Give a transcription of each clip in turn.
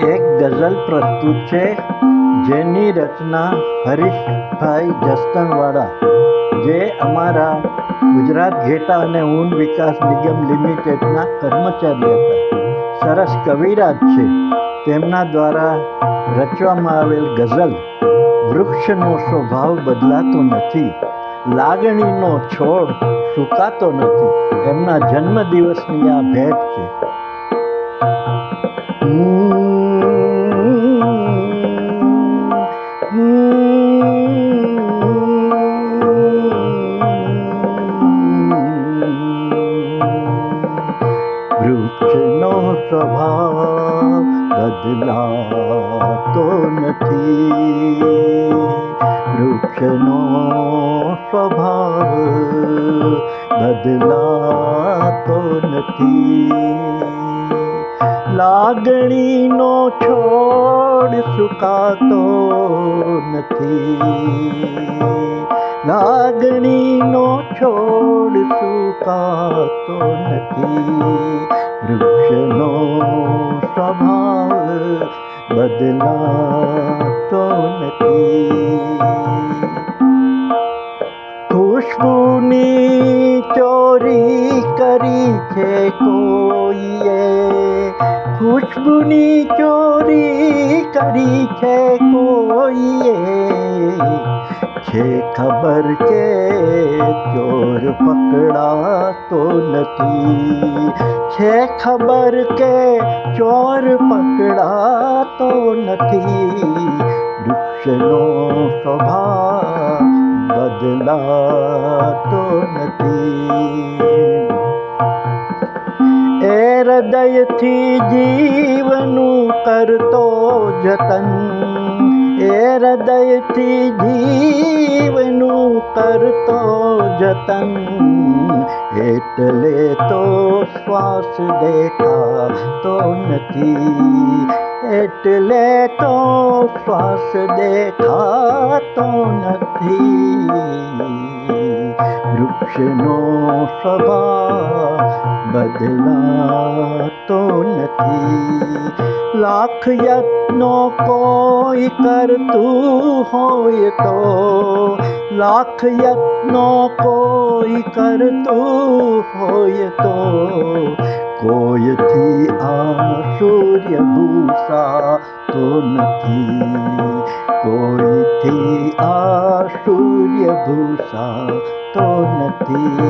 એક ગઝલ પ્રસ્તુત છે, જેની રચના હરીશભાઈ જસદણવાળા, જે અમારા ગુજરાત ઘેટા અને ઊન વિકાસ નિગમ લિમિટેડના કર્મચારી હતા. સરસ કવિરાજ છે. તેમના દ્વારા રચવામાં આવેલ ગઝલ, વૃક્ષનો સ્વભાવ બદલાતો નથી, લાગણીનો છોડ સુકાતો નથી. એમના જન્મદિવસની આ ભેટ છે. બદલાતો નથી વૃક્ષનો સ્વભાવ બદલાતો નથી લાગણીનો છોડ સુકાતો નથી લાગણીનો છોડ સુકાતો નથી વૃક્ષનો સ્વભાવ বদলা টনকি খুশবুনি চোরি করিছে কোইয়ে। খুশবুনি চোরি করিছে কোইয়ে। छे खबर के चोर पकड़ा तो नकी छे खबर के चोर पकड़ा પકડાતો નથી. વૃક્ષનો સ્વભાવ બદલાતો નથી. એ હૃદયથી જીવનું કરતો જતન, એ હૃદયથી જીવનું કરતો જતન, એટલે તો શ્વાસ દેખાતો નથી. એટલે તો શ્વાસ દેખાતો નથી. વૃક્ષનો સ્વભાવ બદલાતો નથી. લાખ યત્નો કોઈ કરતું હોય તો, લાખ યત્નો કોઈ કરતું હોય તો, કોઈથી આ ભૂષા તો નથી કોઈથી આ સૂર્ય ભૂષા તો નથી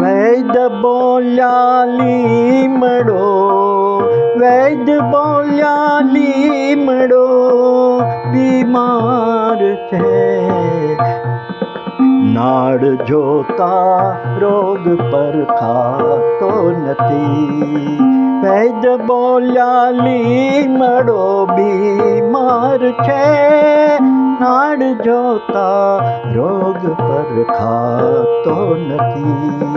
વૈદ બોલ્યા લીમડો વૈદ બોલ્યા લીમડો બીમાર છે નાડ જોતા રોગ પર ખાતો નથી વૈદ બોલ્યા લીમડો બીમાર છે નાડ જોતા રોગ પર ખાતો નથી.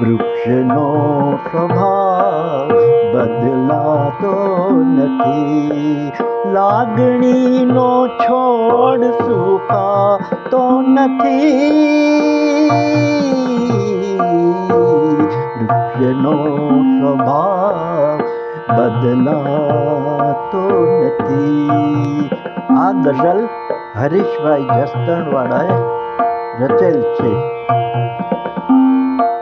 વૃક્ષનો સ્વભાવ બદલાતો નથી. લાગણીનો છોડ સુકાતો નથી. વૃક્ષનો સ્વભાવ બદલાતો નથી આ ગઝલ હરીશભાઈ જસદણવાળાએ રચેલ છે.